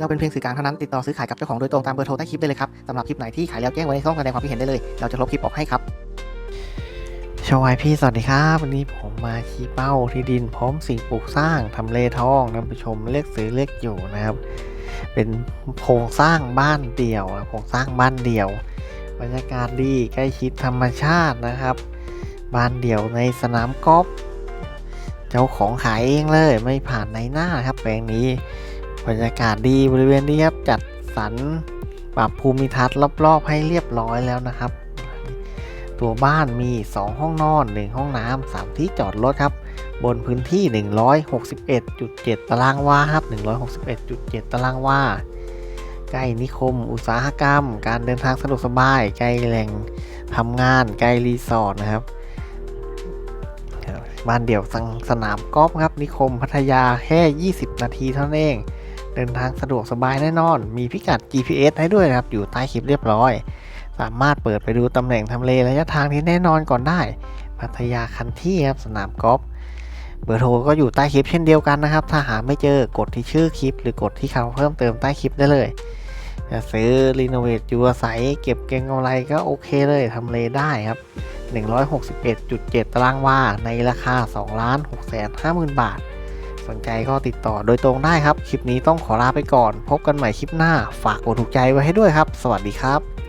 เราเป็นเพียงสื่อกลางเท่านั้นติดต่อซื้อขายกับเจ้าของโดยตรงตามเบอร์โทรใต้คลิปได้เลยครับสำหรับคลิปไหนที่ขายแล้วแจ้งไว้ในช่องแสดงความคิดเห็นได้เลย เราจะลบคลิปออกให้ครับชวายพี่สวัสดีครับวันนี้ผมมาชี้เป้าที่ดินพร้อมสิ่งปลูกสร้างทำเลทองนผู้ชมเลือกซื้อเลือกอยู่นะครับ เป็นโครงสร้างบ้านเดี่ยวนะโครงสร้างบ้านเดี่ยวบรรยากาศดีใกล้ชิดธรรมชาตินะครับ บ้านเดี่ยวในสนามกอล์ฟเจ้าของขายเองเลยไม่ผ่านในหน้าครับแปลงนี้ บรรยากาศดีบริเวณนี้ครับจัดสรรปรับภูมิทัศน์รอบๆ ให้เรียบร้อยแล้วนะครับ ตัวบ้านมี 2 ห้องนอน 1 ห้องน้ำ3ที่จอดรถครับ บนพื้นที่ 161.7 ตารางวาครับ 161.7 ตารางวาใกล้นิคม อุตสาหกรรม การเดินทางสะดวกสบาย ใกล้แหล่งทำงาน ใกล้รีสอร์ทนะครับ บ้านเดี่ยวสังสนามกอล์ฟครับ นิคมพัทยาแค่ 20 นาทีเท่านั้นเอง เดินทางสะดวกสบายแน่นอน มีพิกัด GPS ให้ด้วยนะครับ อยู่ใต้คลิปเรียบร้อย สามารถเปิดไปดูตำแหน่งทำเลระยะทางที่แน่นอนก่อนได้ พัทยาคันที่ครับสนามกอล์ฟ เบอร์โทรก็อยู่ใต้คลิปเช่นเดียวกันนะครับ ถ้าหาไม่เจอกดที่ชื่อคลิป หรือกดที่คำเพิ่มเติมใต้คลิปได้เลย จะซื้อรีโนเวทอยู่อาศัยเก็บเก็งกำไรก็โอเคเลยทำเลได้ครับ 161.7 ตารางวาในราคา2ล้าน6แสน5หมื่นบาท สนใจก็ติดต่อโดยตรงได้ครับ คลิปนี้ต้องขอลาไปก่อน พบกันใหม่คลิปหน้า ฝากกดถูกใจไว้ให้ด้วยครับ สวัสดีครับ